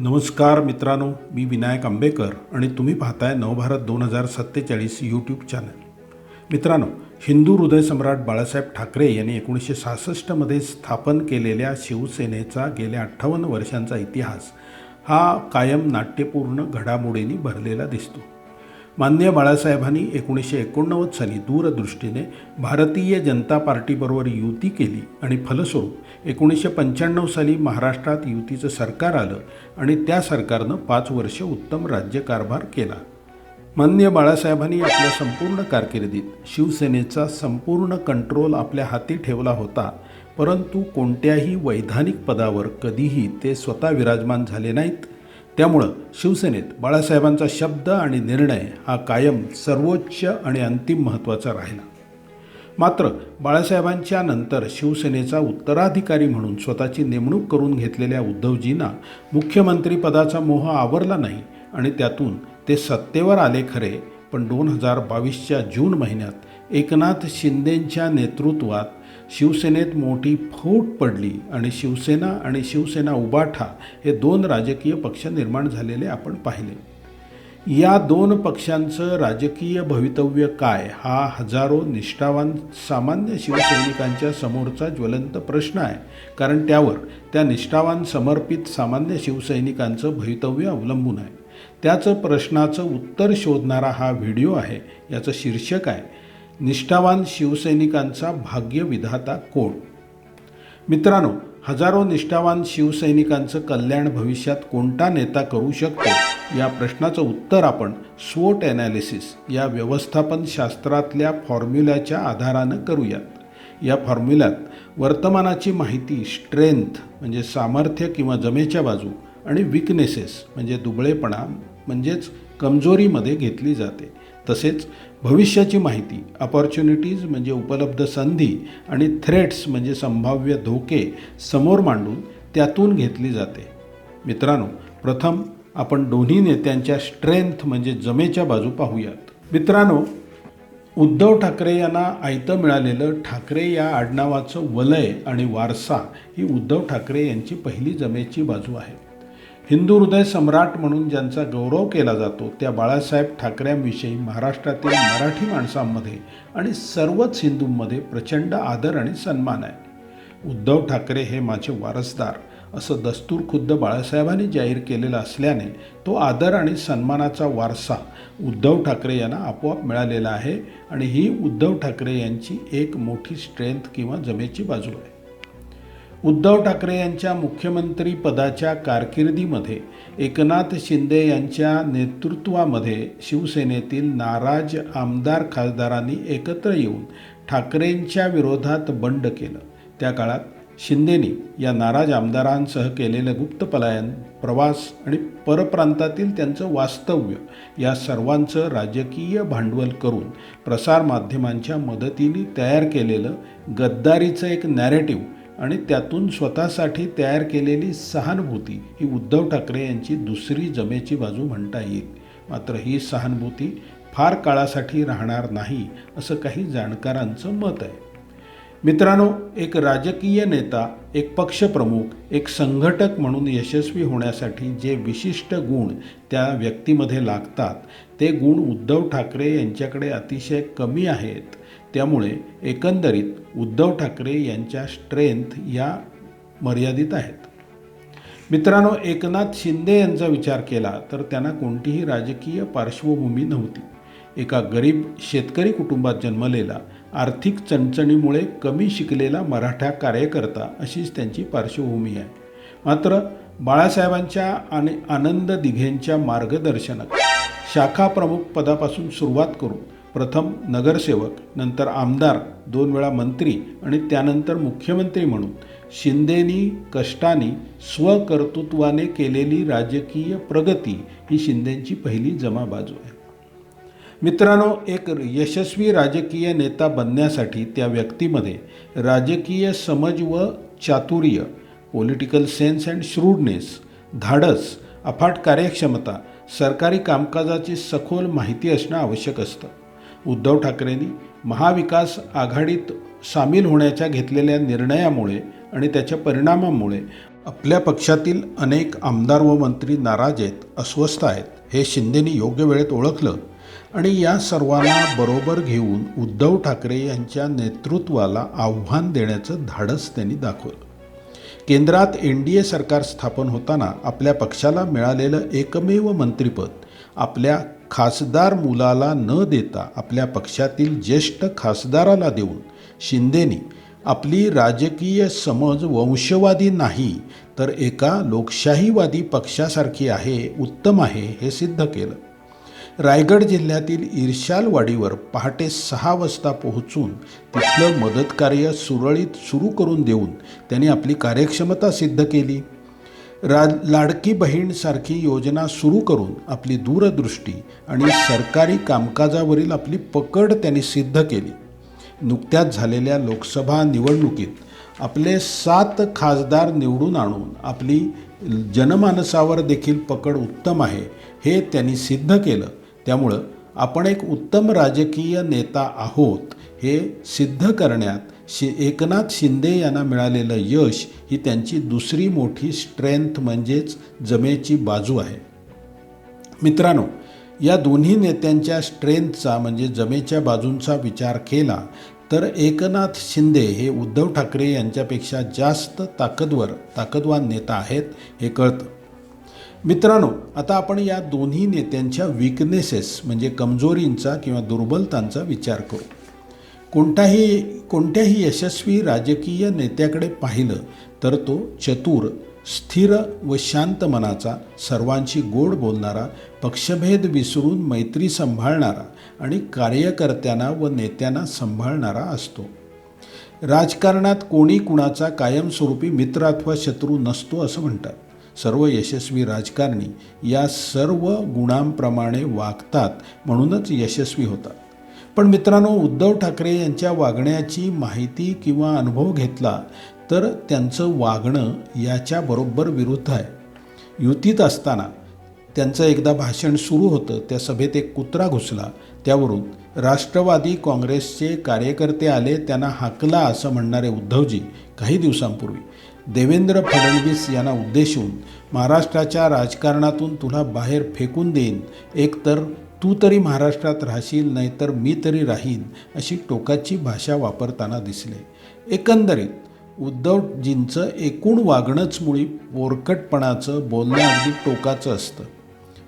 नमस्कार मित्रांनो मी विनायक आंबेकर आणि तुम्ही पाहताय नवभारत दोन हजार सत्तेचाळीस यूट्यूब चॅनल मित्रांनो हिंदू हृदयसम्राट बाळासाहेब ठाकरे यांनी एकोणीसशे सहासष्टमध्ये स्थापन केलेल्या शिवसेनेचा गेल्या अठ्ठावन्न वर्षांचा इतिहास हा कायम नाट्यपूर्ण घडामोडींनी भरलेला दिसतो. मान्य बाळासाहेबांनी एकोणीसशे एकोणनव्वद साली दूरदृष्टीने भारतीय जनता पार्टीबरोबर युती केली आणि फलस्वरूप एकोणीसशे पंच्याण्णव साली महाराष्ट्रात युतीचं सरकार आलं आणि त्या सरकारनं पाच वर्ष उत्तम राज्यकारभार केला. मान्य बाळासाहेबांनी आपल्या संपूर्ण कारकिर्दीत शिवसेनेचा संपूर्ण कंट्रोल आपल्या हाती ठेवला होता परंतु कोणत्याही वैधानिक पदावर कधीही ते स्वतः विराजमान झाले नाहीत. त्यामुळं शिवसेनेत बाळासाहेबांचा शब्द आणि निर्णय हा कायम सर्वोच्च आणि अंतिम महत्त्वाचा राहिला. मात्र बाळासाहेबांच्या नंतर शिवसेनेचा उत्तराधिकारी म्हणून स्वतःची नेमणूक करून घेतलेल्या उद्धवजींना मुख्यमंत्रीपदाचा मोह आवरला नाही आणि त्यातून ते सत्तेवर आले खरे पण दोन हजार बावीसच्या जून महिन्यात एकनाथ शिंदेंच्या नेतृत्वात शिवसेनेत मोठी फूट पडली आणि शिवसेना आणि शिवसेना उबाठा हे दोन राजकीय पक्ष निर्माण झालेले आपण पाहिले. या दोन पक्षांचं राजकीय भवितव्य काय हा हजारो निष्ठावान सामान्य शिवसैनिकांच्या समोरचा ज्वलंत प्रश्न आहे. कारण त्यावर त्या निष्ठावान समर्पित सामान्य शिवसैनिकांचं भवितव्य अवलंबून आहे. त्याचं प्रश्नाचं उत्तर शोधणारा हा व्हिडिओ आहे. याचं शीर्षक आहे निष्ठावान शिवसैनिकांचा भाग्यविधाता कोण? मित्रांनो हजारो निष्ठावान शिवसैनिकांचं कल्याण भविष्यात कोणता नेता करू शकतो? या प्रश्नाचं उत्तर आपण स्वोट ॲनालिसिस या व्यवस्थापन शास्त्रातल्या फॉर्म्युल्याच्या आधारानं करूयात. या फॉर्म्युल्यात वर्तमानाची माहिती स्ट्रेंथ म्हणजे सामर्थ्य किंवा जमेच्या बाजू आणि विकनेसेस म्हणजे दुबळेपणा म्हणजेच कमजोरीमध्ये घेतली जाते. तसेच भविष्याची माहिती अपॉर्च्युनिटीज म्हणजे उपलब्ध संधी आणि थ्रेट्स म्हणजे संभाव्य धोके समोर मांडून त्यातून घेतली जाते. मित्रांनो प्रथम आपण दोन्ही नेत्यांच्या स्ट्रेंथ म्हणजे जमेच्या बाजू पाहूयात. मित्रांनो उद्धव ठाकरे यांना आयतं मिळालेलं ठाकरे या आडनावाचं वलय आणि वारसा ही उद्धव ठाकरे यांची पहिली जमेची बाजू आहे. हिंदू हृदय सम्राट म्हणून ज्यांचा गौरव केला जातो त्या बाळासाहेब ठाकरेंविषयी महाराष्ट्रातील मराठी माणसांमध्ये आणि सर्वच हिंदूंमध्ये प्रचंड आदर आणि सन्मान आहे. उद्धव ठाकरे हे माझे वारसदार असं दस्तूर खुद्द बाळासाहेबांनी जाहीर केलेला असल्याने तो आदर आणि सन्मानाचा वारसा उद्धव ठाकरे यांना आपोआप मिळालेला आहे आणि ही उद्धव ठाकरे यांची एक मोठी स्ट्रेंथ किंवा जमेची बाजू आहे. उद्धव ठाकरे यांच्या मुख्यमंत्री पदाच्या कारकिर्दीमध्ये एकनाथ शिंदे यांच्या नेतृत्वामध्ये शिवसेनेतील नाराज आमदार खासदारांनी एकत्र येऊन ठाकरेंच्या विरोधात बंड केलं. त्या काळात शिंदेनी या नाराज आमदारांसह केलेलं गुप्त पलायन प्रवास आणि परप्रांतातील त्यांचं वास्तव्य या सर्वांचं राजकीय भांडवल करून प्रसारमाध्यमांच्या मदतीने तयार केलेलं गद्दारीचं एक नॅरेटिव्ह आणि त्यातून स्वतःसाठी तयार केलेली सहानुभूती ही उद्धव ठाकरे यांची दुसरी जमेची बाजू म्हणता येईल. मात्र ही सहानुभूती फार काळासाठी राहणार नाही असं काही जाणकारांचं मत आहे. मित्रांनो एक राजकीय नेता एक पक्षप्रमुख एक संघटक म्हणून यशस्वी होण्यासाठी जे विशिष्ट गुण त्या व्यक्तीमध्ये लागतात ते गुण उद्धव ठाकरे यांच्याकडे अतिशय कमी आहेत. त्यामुळे एकंदरीत उद्धव ठाकरे यांच्या स्ट्रेंथ या मर्यादित आहेत. मित्रांनो एकनाथ शिंदे यांचा विचार केला तर त्यांना कोणतीही राजकीय पार्श्वभूमी नव्हती. एका गरीब शेतकरी कुटुंबात जन्मलेला आर्थिक चणचणीमुळे कमी शिकलेला मराठा कार्यकर्ता अशीच त्यांची पार्श्वभूमी आहे. मात्र बाळासाहेबांच्या आणि आनंद दिघेंच्या मार्गदर्शनात शाखा प्रमुख पदापासून सुरुवात करून प्रथम नगरसेवक नंतर आमदार दोन वेळा मंत्री आणि त्यानंतर मुख्यमंत्री म्हणून शिंदेनी कष्टाने स्वकर्तृत्वाने केलेली राजकीय प्रगती ही शिंदेंची पहिली जमा बाजू आहे. मित्रांनो एक यशस्वी राजकीय नेता बनण्यासाठी त्या व्यक्तीमध्ये राजकीय समज व चातुर्य पॉलिटिकल सेन्स अँड श्रूडनेस धाडस अफाट कार्यक्षमता सरकारी कामकाजाची सखोल माहिती असणं आवश्यक असतं. उद्धव ठाकरेंनी महाविकास आघाडीत सामील होण्याच्या घेतलेल्या निर्णयामुळे आणि त्याच्या परिणामामुळे आपल्या पक्षातील अनेक आमदार व मंत्री नाराज आहेत अस्वस्थ आहेत हे शिंदेनी योग्य वेळेत ओळखलं. आणि या सर्वांना बरोबर घेऊन उद्धव ठाकरे यांच्या नेतृत्वाला आव्हान देण्याचं धाडस त्यांनी दाखवलं. केंद्रात एन डी ए सरकार स्थापन होताना आपल्या पक्षाला मिळालेलं एकमेव मंत्रिपद आपल्या खासदार मुलाला न देता आपल्या पक्षातील ज्येष्ठ खासदाराला देऊन शिंदेनी आपली राजकीय समज वंशवादी नाही तर एका लोकशाहीवादी पक्षासारखी आहे उत्तम आहे हे सिद्ध केलं. रायगड जिल्ह्यातील ईर्शालवाडीवर पहाटे सहा वाजता पोहोचून तिथलं मदतकार्य सुरळीत सुरू करून देऊन त्यांनी आपली कार्यक्षमता सिद्ध केली. रा लाडकी बहीणसारखी योजना सुरू करून आपली दूरदृष्टी आणि सरकारी कामकाजावरील आपली पकड त्यांनी सिद्ध केली. नुकत्याच झालेल्या लोकसभा निवडणुकीत आपले सात खासदार निवडून आणून आपली जनमानसावर देखील पकड उत्तम आहे हे त्यांनी सिद्ध केलं. त्यामुळं आपण एक उत्तम राजकीय नेता आहोत हे सिद्ध करण्यात शि एकनाथ शिंदे यांना मिळालेलं यश ही त्यांची दुसरी मोठी स्ट्रेंथ म्हणजेच जमेची बाजू आहे. मित्रांनो या दोन्ही नेत्यांच्या स्ट्रेंथचा म्हणजे जमेच्या बाजूंचा विचार केला तर एकनाथ शिंदे हे उद्धव ठाकरे यांच्यापेक्षा जास्त ताकदवर ताकदवान नेता आहेत हे कळतं. मित्रांनो आता आपण या दोन्ही नेत्यांच्या विकनेसेस म्हणजे कमजोरींचा किंवा दुर्बलतांचा विचार करू. कोणताही कोणत्याही यशस्वी राजकीय नेत्याकडे पाहिलं तर तो चतुर स्थिर व शांत मनाचा सर्वांशी गोड बोलणारा पक्षभेद विसरून मैत्री सांभाळणारा आणि कार्यकर्त्यांना व नेत्यांना सांभाळणारा असतो. राजकारणात कोणी कुणाचा कायमस्वरूपी मित्र अथवा शत्रू नसतो असं म्हणतात. सर्व यशस्वी राजकारणी या सर्व गुणांप्रमाणे वागतात म्हणूनच यशस्वी होतात. पण मित्रांनो उद्धव ठाकरे यांच्या वागण्याची माहिती किंवा अनुभव घेतला तर त्यांचं वागणं याच्याबरोबर विरुद्ध आहे. युतीत असताना त्यांचं एकदा भाषण सुरू होतं त्या सभेत एक कुत्रा घुसला. त्यावरून राष्ट्रवादी काँग्रेसचे कार्यकर्ते आले त्यांना हाकला असं म्हणणारे उद्धवजी काही दिवसांपूर्वी. देवेंद्र फडणवीस यांना उद्देशून महाराष्ट्राच्या राजकारणातून तुला बाहेर फेकून देईन एकतर तू तरी महाराष्ट्रात राहशील नाहीतर मी तरी राहीन अशी टोकाची भाषा वापरताना दिसले. एकंदरीत उद्धवजींचं एकूण वागणंच मुळी पोरकटपणाचं बोलणं अगदी टोकाचं असतं.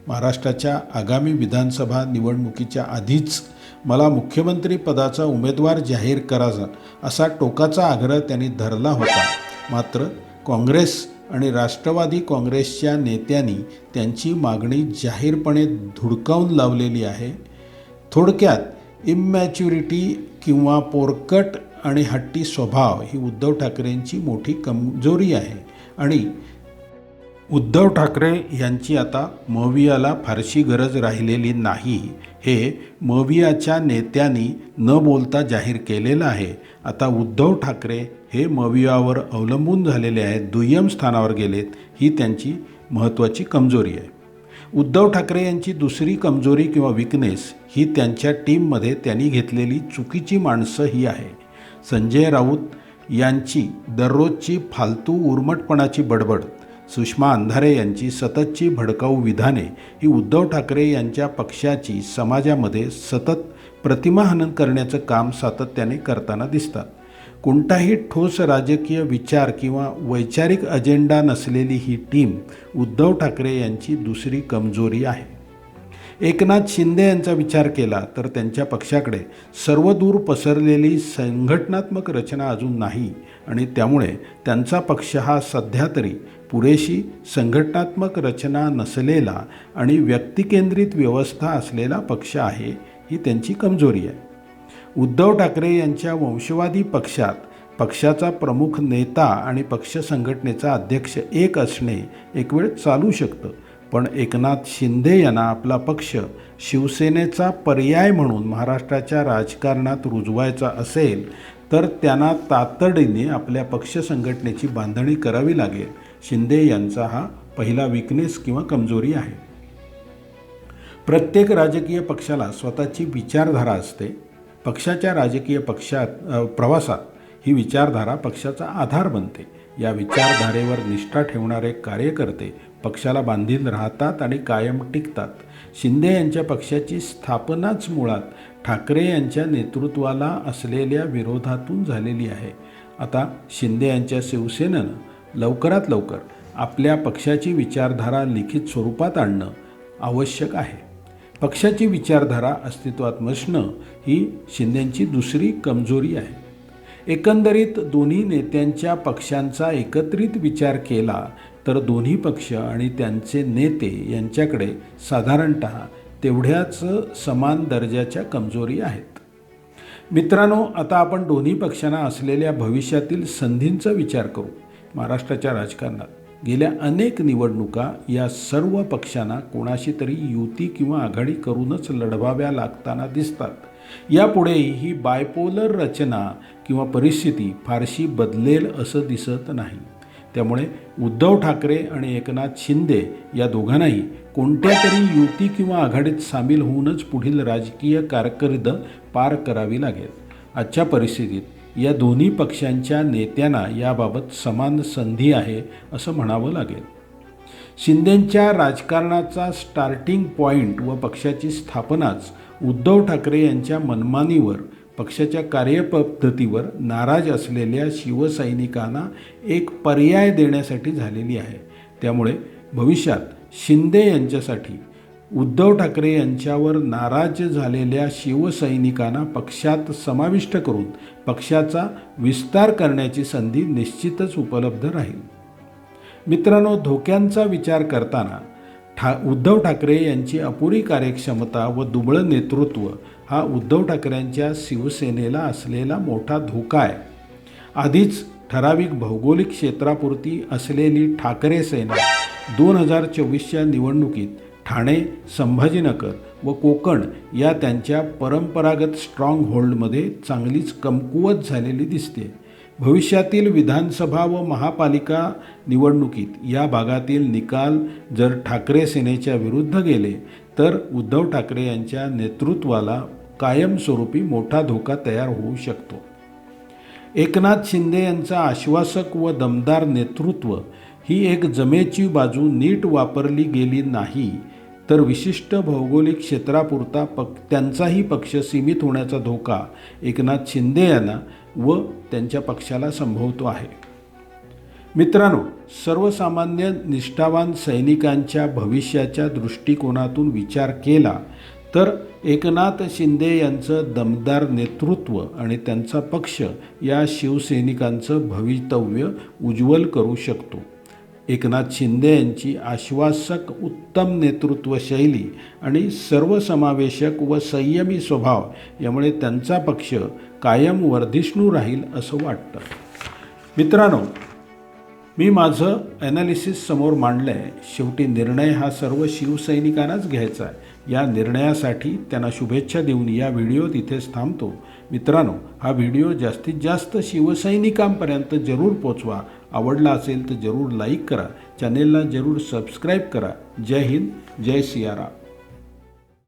महाराष्ट्राच्या आगामी विधानसभा निवडणुकीच्या आधीच मला मुख्यमंत्री पदाचा उमेदवार जाहीर करायचा असा टोकाचा आग्रह त्यांनी धरला होता. मात्र काँग्रेस आणि राष्ट्रवादी काँग्रेसच्या नेत्यांनी त्यांची मागणी जाहीरपणे धुडकावून लावलेली आहे. थोडक्यात इमॅच्युरिटी किंवा पोरकट आणि हट्टी स्वभाव ही उद्धव ठाकरेंची मोठी कमजोरी आहे आणि उद्धव ठाकरे यांची आता मवियाला फारशी गरज राहिलेली नाही हे मवियाच्या नेत्यांनी न बोलता जाहीर केलेलं आहे. आता उद्धव ठाकरे हे मवियावर अवलंबून झालेले आहेत दुय्यम स्थानावर गेलेत ही त्यांची महत्त्वाची कमजोरी आहे. उद्धव ठाकरे यांची दुसरी कमजोरी किंवा विकनेस ही त्यांच्या टीममध्ये त्यांनी घेतलेली चुकीची माणसं ही आहे. संजय राऊत यांची दररोजची फालतू उर्मटपणाची बडबड सुषमा अंधारे यांची सततची भडकाऊ विधाने ही उद्धव ठाकरे यांच्या पक्षाची समाजामध्ये सतत प्रतिमाहनन करण्याचं काम सातत्याने करताना दिसतात. कोणताही ठोस राजकीय विचार किंवा वैचारिक अजेंडा नसलेली ही टीम उद्धव ठाकरे यांची दुसरी कमजोरी आहे. एकनाथ शिंदे यांचा विचार केला तर त्यांच्या पक्षाकडे सर्वदूर पसरलेली संघटनात्मक रचना अजून नाही आणि त्यामुळे त्यांचा पक्ष हा सध्या तरी पुरेशी संघटनात्मक रचना नसलेला आणि व्यक्तिकेंद्रित व्यवस्था असलेला पक्ष आहे ही त्यांची कमजोरी आहे. उद्धव ठाकरे यांच्या वंशवादी पक्षात पक्षाचा प्रमुख नेता आणि पक्ष संघटनेचा अध्यक्ष एक असणे एक वेळ चालू शकतं. पण एकनाथ शिंदे यांना आपला पक्ष शिवसेनेचा पर्याय म्हणून महाराष्ट्राच्या राजकारणात रुजवायचा असेल तर त्यांना तातडीने आपल्या पक्ष संघटनेची बांधणी करावी लागेल. शिंदे यांचा हा पहिला विकनेस किंवा कमजोरी आहे. प्रत्येक राजकीय पक्षाला स्वतःची विचारधारा असते. पक्षाच्या राजकीय पक्षात प्रवासात ही विचारधारा पक्षाचा आधार बनते. या विचारधारेवर निष्ठा ठेवणारे कार्यकर्ते पक्षाला बांधील राहतात आणि कायम टिकतात. शिंदे यांच्या पक्षाची स्थापनाच मुळात ठाकरे यांच्या नेतृत्वाला असलेल्या विरोधातून झालेली आहे. आता शिंदे यांच्या शिवसेनेनं लवकरात लवकर आपल्या पक्षाची विचारधारा लिखित स्वरूपात आणणं आवश्यक आहे. पक्षाची विचारधारा अस्तित्वात नसणं ही शिंदेंची दुसरी कमजोरी आहे. एकंदरीत दोन्ही नेत्यांच्या पक्षांचा एकत्रित विचार केला तर दोन्ही पक्ष आणि त्यांचे नेते यांच्याकडे साधारणत तेवढ्याच समान दर्जाच्या कमजोरी आहेत. मित्रांनो आता आपण दोन्ही पक्षांना असलेल्या भविष्यातील संधींचा विचार करू. महाराष्ट्राच्या राजकारणात गेल्या अनेक निवडणुका या सर्व पक्षांना कोणाशी तरी युती किंवा आघाडी करूनच लढवाव्या लागताना दिसतात. यापुढेही ही बायपोलर रचना किंवा परिस्थिती फारशी बदलेल असं दिसत नाही. त्यामुळे उद्धव ठाकरे आणि एकनाथ शिंदे या दोघांनाही कोणत्या तरी युती किंवा आघाडीत सामील होऊनच पुढील राजकीय कारकीर्द पार करावी लागेल. आजच्या परिस्थितीत या दोन्ही पक्षांच्या नेत्यांना याबाबत समान संधी आहे असं म्हणावं लागेल. शिंदेंच्या राजकारणाचा स्टार्टिंग पॉईंट व पक्षाची स्थापनाच उद्धव ठाकरे यांच्या मनमानीवर पक्षाच्या कार्यपद्धतीवर नाराज असलेल्या शिवसैनिकांना एक पर्याय देण्यासाठी झालेली आहे. त्यामुळे भविष्यात शिंदे यांच्यासाठी उद्धव ठाकरे यांच्यावर नाराज झालेल्या शिवसैनिकांना पक्षात समाविष्ट करून पक्षाचा विस्तार करण्याची संधी निश्चितच उपलब्ध राहील. मित्रांनो धोक्यांचा विचार करताना ठा उद्धव ठाकरे यांची अपुरी कार्यक्षमता व दुबळं नेतृत्व हा उद्धव ठाकरेंच्या शिवसेनेला असलेला मोठा धोका आहे. आधीच ठराविक भौगोलिक क्षेत्रापुरती असलेली ठाकरे सेना दोन हजार चोवीसच्या निवडणुकीत ठाणे संभाजीनगर व कोकण या त्यांच्या परंपरागत स्ट्रॉंग होल्डमध्ये चांगलीच कमकुवत झालेली दिसते. भविष्यातील विधानसभा व महापालिका निवडणुकीत या भागातील निकाल जर ठाकरे सेनेच्या विरुद्ध गेले तर उद्धव ठाकरे यांच्या नेतृत्वाला कायमस्वरूपी मोठा धोका तयार होऊ शकतो. एकनाथ शिंदे यांचा आश्वासक व दमदार नेतृत्व ही एक जमेची बाजू नीट वापरली गेली नाही तर विशिष्ट भौगोलिक क्षेत्रापुरता पक त्यांचाही पक्ष सीमित होण्याचा धोका एकनाथ शिंदे यांना व त्यांच्या पक्षाला संभवतो आहे. मित्रांनो सर्वसामान्य निष्ठावान सैनिकांच्या भविष्याच्या दृष्टिकोनातून विचार केला तर एकनाथ शिंदे यांचं दमदार नेतृत्व आणि त्यांचा पक्ष या शिवसैनिकांचं भवितव्य उज्ज्वल करू शकतो. एकनाथ शिंदे यांची आश्वासक उत्तम नेतृत्व शैली आणि सर्वसमावेशक व संयमी स्वभाव यामुळे त्यांचा पक्ष कायम वर्धिष्णू राहील असं वाटतं. मित्रांनो मी माझं ॲनालिसिस समोर मांडलं आहे शेवटी निर्णय हा सर्व शिवसैनिकांनाच घ्यायचा आहे. या निर्णयासाठी त्यांना शुभेच्छा देऊन या व्हिडिओ तिथेच थांबतो. मित्रांनो हा व्हिडिओ जास्तीत जास्त शिवसैनिकांपर्यंत जरूर पोचवा. आवडला असेल तर जरूर लाईक करा. चॅनेलला जरूर सबस्क्राईब करा. जय हिंद जय सियाराम.